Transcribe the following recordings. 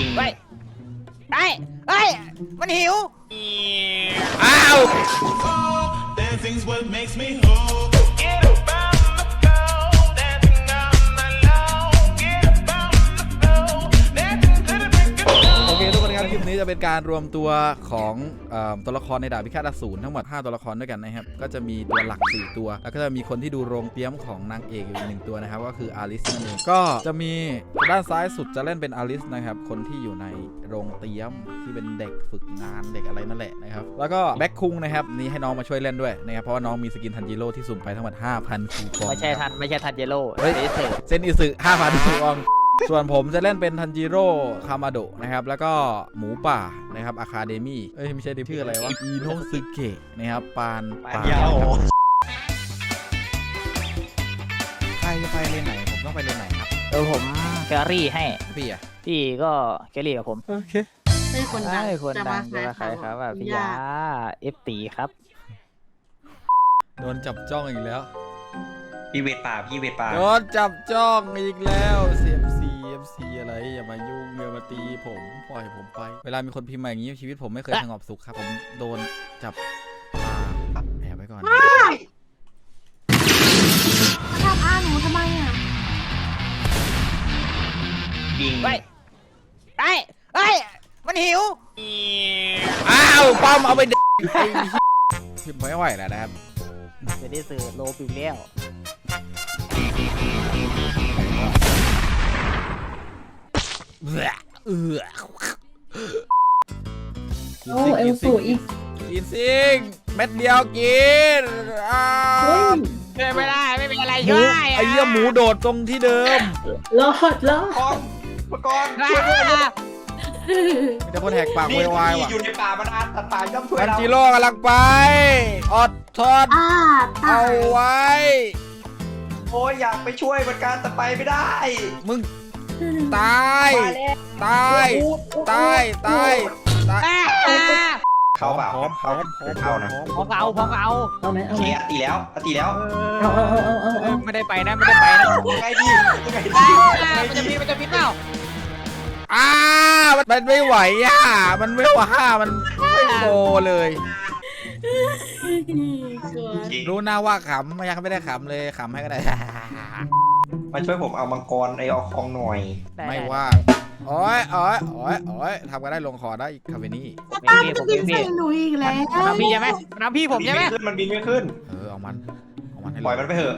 ยิง ไปไปไปมันหิว อ้าว Dancing's what makes me whole. การรวมตัวของเอ่อตัวละครในดาบพิฆาตอสูรทั้งหมด 5 ตัวละครด้วยกันนะครับ ก็จะมีตัวหลัก 4 ตัว แล้วก็จะมีคนที่ดูโรงเตี้ยมของนางเอกอยู่อีกหนึ่งตัวนะครับ ก็คืออาริสนั่นเองก็จะมีด้านซ้ายสุดจะเล่นเป็นอาริสนะครับ คนที่อยู่ในโรงเตี้ยมที่เป็นเด็กฝึกงานเด็กอะไรนั่นแหละนะครับ แล้วก็แบ็คคุงนะครับนี่ให้น้องมาช่วยเล่นด้วยนะครับเพราะว่าน้องมีสกินทันจิโร่ที่สุ่มไปทั้งหมด5,000คูปองไม่ใช่ทันไม่ใช่ทันเยโร่เฮ้ยเดซเซอร์เซนอิสึ5,000คูปอง ส่วนผมจะเล่นเป็นทันจิโร่คามาโดะนะครับ แล้วก็หมูป่านะครับอะคาเดมี่เอ้ยไม่ใช่ดิชื่ออะไรวะอีโนซึเกะนะครับปานปานยาวใครจะไปเลนไหน ผมต้องไปเลนไหนครับ เออผมแกรี่ให้ พี่อะพี่ก็แกรี่กับผม โอเคไม่คนดังไอ้คนจะดัมางจะมาใครครับอะพี่ยาเอฟตีครับ โดนจับจ้องอีกแล้ว พี่เวทป่าพี่เวทป่าโดนจับจ้องอีกแล้ว CMC MC อะไรอย่ามายุ่งอย่ามาตีผมปล่อยผมไป เวลามีคนพิมพ์มาอย่างนี้ชีวิตผมไม่เคยสงบสุขครับ ผมโดนจับตาแอบไว้ก่อนทำอาหนูทำไมอะยิงไปไปไปมันหิว อ้าวป้อมเอาไปเด็กไอ้เหี้ยพิมพ์ไม่ไหวแล้วนะครับ จะได้สื่อโลปิวแล้ว เบื่อเออโอ้เอลสูอีกกินซิงเม็ดเดียวกินอ้าเฮ้วยช่วยไม่ได้ไม่เป็นอะไรหมูช่วยไอ้เหี้ยหมูโดดตรงที่เดิมรอดรอดกองมังกรอ่ามีแต่คนแหกปากนี่โวยวายพี่ว่ะอยู่ในป่ามานานตัดป่าย่อมช่วยทันเราจิโร่กำลังไป อดทนอ่าตาเอายไว้ โอ้ยอยากไปช่วยเหมือนกันแต่ไปไม่ได้ มึง ตายมาแล้วตาย ตาย ตาย ตายอ่าอ่าเข้าเปล่าพร้อมพร้อมพร้อมเข้านะพอเอาพอเอาเอาไหมโอเอาเคไหมอติแล้วอติแล้ว เอาเอาเอาเอาเอาเอาไม่ได้ไปนะไม่ได้ไปนะยังไงดียังไงดีอ่ายังไงมันจะดีมีมันจะมีเปล่าอ้ามันไม่ไหวอะ มันไม่ไหวอะมันไม่โตเลยสวยรู้หน้าว่าขำไม่ยังไม่ได้ขำเลยขำให้ก็ได้ มาช่วยผมเอามังกรไอเอาคองหน่อยด้ไม่ด้ว่าโอ้ยโอ้ยโอ้ยโอ้ยทำกันได้ลงคอได้อีกคาเวนี่ผมป้าเองจะผมบิเอนงพี่ใส่หนูอีกแล้วมันน้ำพี่ใช่ไหมมันน้ำพี่ผมใช่ไหมบินไม่ขึ้นมันบินไม่ขึ้น เออเอามันเอามันให้ปล่อยมันไปเถอะ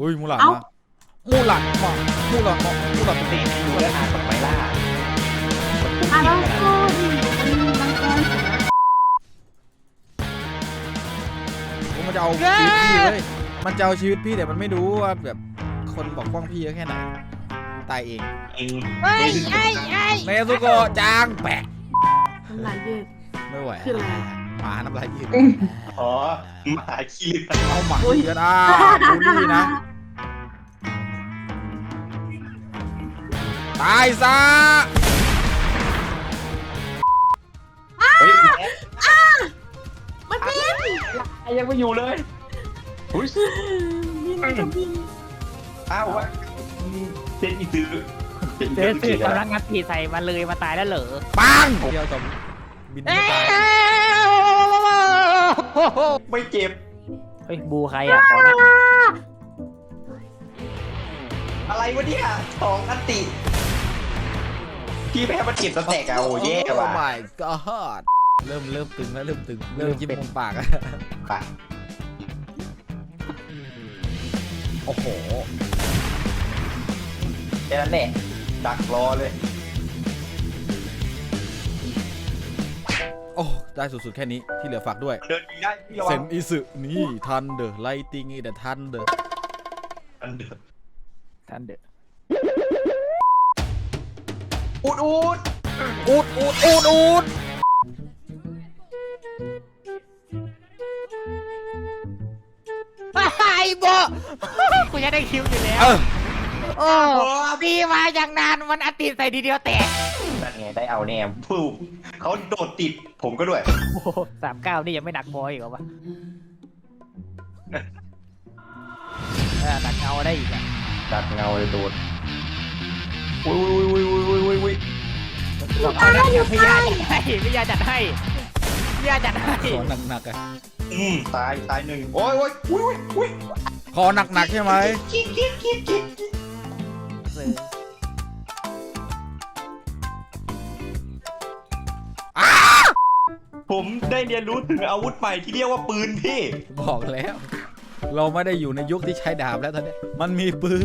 อุ้ยมูหลานมามูหลานมามูหลานมามูหลานมาตีอยู่แล้วหาต้นไม้ล่าอะแล้วก็ดิมันก็โอ้มันจะเอาชีวิตพี่เลยมันจะเอาชีวิตพี่แต่มันไม่รู้ว่าแบบ คนบอกป้องพี่เยอะแค่ไหน ตายเองเองเฮ้ยไอ้ไอ้เนซุโกะจางแปะน้ำลายยืด ไม่ไหวคืออะไร หมาน้ำลายยืดอ๋อหมาขี้ลิ้นเอาหมาอุ๊ยเยืดอะดูนี่นะ ตายซะเฮ้ยมันบินยังไม่อยู่เลยอุ้ย บินมันจะบิน อ้าวว่าเส้นอีซื้อเจสื่อกำลังงัดผีใส่มาเลยมาตายแล้วเหรอปังเดียวจบบินไม่ตายไม่เจ็บเฮ้ยบูใครอะขอหน่อยอะไรวะเนี่ยสองอันติพี่แพ้มันเก็บสแต็กอะโอ้แย่ว่ะโอ้ my god เริ่มเริ่มตึงแล้วเริ่มตึงเริ่มจิ้มมุมปากอะไปโอ้โห แค่นั้นแหละดักรอเลย โอ้ ได้สุดๆแค่นี้ที่เหลือฝากด้วย เดินดีได้พี่ระวัเซงนอิสึนี่ทันเดอร์ไลติงอีเดทันเดอร์อันเดินท่านเด้ออุดอุดอูดอูดอูดอูดไอ้โบกูจะได้คิวอยู่แล้ว เออ โอ้พี่มาอย่างนานมันอติใส่ทีเดียวแตกนั่นไงได้เอาแน่ผู้เขาโดดติดผมก็ด้วย โอ้สามเก้านี่ยังไม่หนักพออีกเหรอวะเออหนักเงาได้อีกอะดักเงาเลยโดดอุ้ยอุ้ยอุ้ยอุ้ยอุ้ยอุ้ยเอาละพี่ยาจัดให้พี่ยาจัดให้พี่ยาจัดให้ขอหนักๆอะอืมตายตายหนึ่งโอ้ยโอ้ยอุ้ยอุ้ยขอหนักๆใช่ไหมคิดคิดคิดคิด ผมได้เรียนรู้ถึงอาวุธใหม่ที่เรียกว่าปืนพี่ บอกแล้ว เราไม่ได้อยู่ในยุคที่ใช้ดาบแล้วตอนนี้ มันมีปืน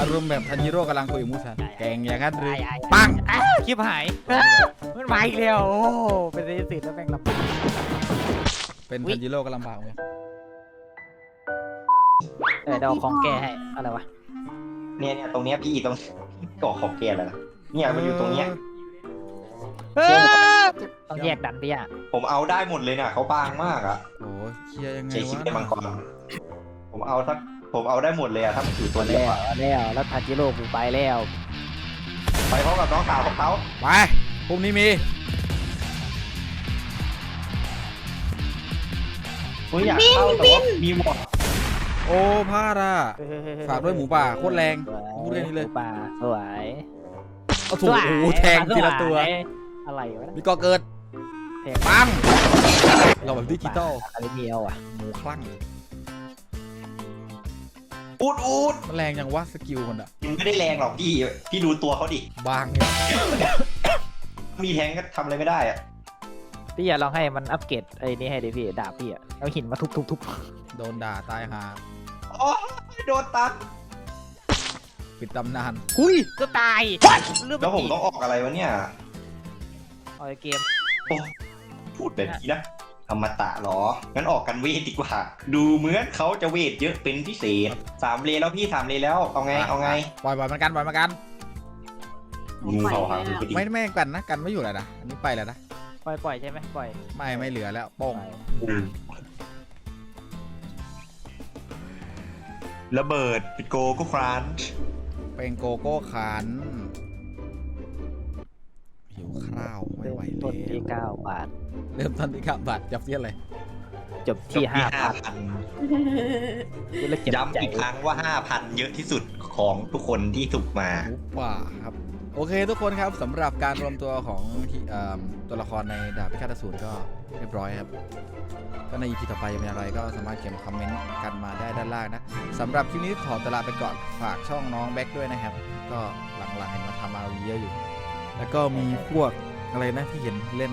อารมณ์แบบทันจิโร่กำลังคุยกับมูซันแกงอย่างนั้นหรือปัง อ้าวคลิปหาย มันมาอีกแล้วโอ้โหเป็นเรสิตแล้วแม่งลำบาก เป็นทันจิโร่กำลังบากไงเออเดี๋ยวเอาของแก้ให้อะไรวะเนี่ยเนี่ยตรงเนี้ยพี่ตรงก่อขอบเกลียแล้วนะเนี่ยมันอยู่ตรงเนี้ยเออ ต้องแยกดันพี่ยาผมเอาได้หมดเลยเนี่ยเขาบางมากอะโอ้ยเคลียร์ยังไงใช้คิดวะในมังกรผมเอาสักผมเอาได้หมดเลยอะถ้ามันอยู่ตัวเดียวแล้วอะแล้วแล้วทาจิโร่กูไปแล้วไปพร้อมกับน้องสาวของเขาไปพรุ่งนี้มีผมอยากเข้าแต่ว่ามีหมดโอ้พาดอะฝากด้วยหมูป่าโคตรแรงพูดแค่นี้เลย หมูป่าสวยเอาถูกโอ้โหแทงทีละตัว อะไรวะมีก่อเกิด แทงปังเราแบบดิจิตอลอะไรเมียวอะหมูคลั่งอูดอูดมันแรงยังวะสกิลมันอะมันไม่ได้แรงหรอกพี่ พี่ดูตัวเขาดิ บางเนี่ยมีแทงก็ทำอะไรไม่ได้อะพี่อย่าลองให้มันอัปเกรดไอ้นี่ให้ดิพี่ดาบพี่อะเอาหินมาทุบทุบทุบโดนด่าตายหาโอ้ยโดนตัดปิดตำนานหุยก็ตายเรื่องแล้วผมต้องออกอะไรวะเนี่ยเอาไอ้เกมโอ้ พูดแบบนี้นะอมตะเหรอ งั้นออกกันเวทดีกว่า ดูเหมือนเขาจะเวทเยอะเป็นพิเศษสามเลนแล้วพี่สามเลนแล้ว เอาไง เอาไง ปล่อยปล่อยมันกันปล่อยมันกัน งูเขาหางงูกระดิ่งไม่ไม่กันนะกันไม่อยู่แล้วนะ อันนี้ไปแล้วนะ ปล่อยปล่อยใช่ไหมปล่อยไม่ไม่เหลือแล้วโป้งอืมระเบิดปิโกก็ครานช์เป็นโกโก้ขัน หิวข้าวไม่เริ่มไหวต้นแล้ที่วเก้าบาท เริ่มต้นที่ครับบัตรจับเสี้ยนเลยจบที่ห้าพัน5,000นี่แล้วเจ็บย้ำใจอีกครั้งว่า 5,000 เยอะที่สุดของทุกคนที่ถูกมา หมูป่าครับ โอเคทุกคนครับสำหรับการรวมตัวของที่เอิ่มตัวละครในดาบพิฆาตอสูรก็เรียบร้อยครับ ก็ใน EP ต่อไปจะเป็นอะไรก็สามารถเขียนคอมเมนต์กันมาได้ด้านล่างนะสำหรับคลิปนี้ขอตวลาไปก่อนฝากช่องน้องแบ็คด้วยนะครับ ก็หลังๆเห็นมาทำมาวีเยอะอยู่ แล้วก็มีพวกอะไรนะที่เห็นเล่น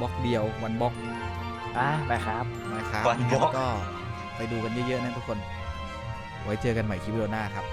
บล็อกเดียววันบล็อกอะไปครับนะครับ One block ก็ไปดูกันเยอะๆนะทุกคน ไว้เจอกันใหม่คลิปวิดีโอหน้าครับ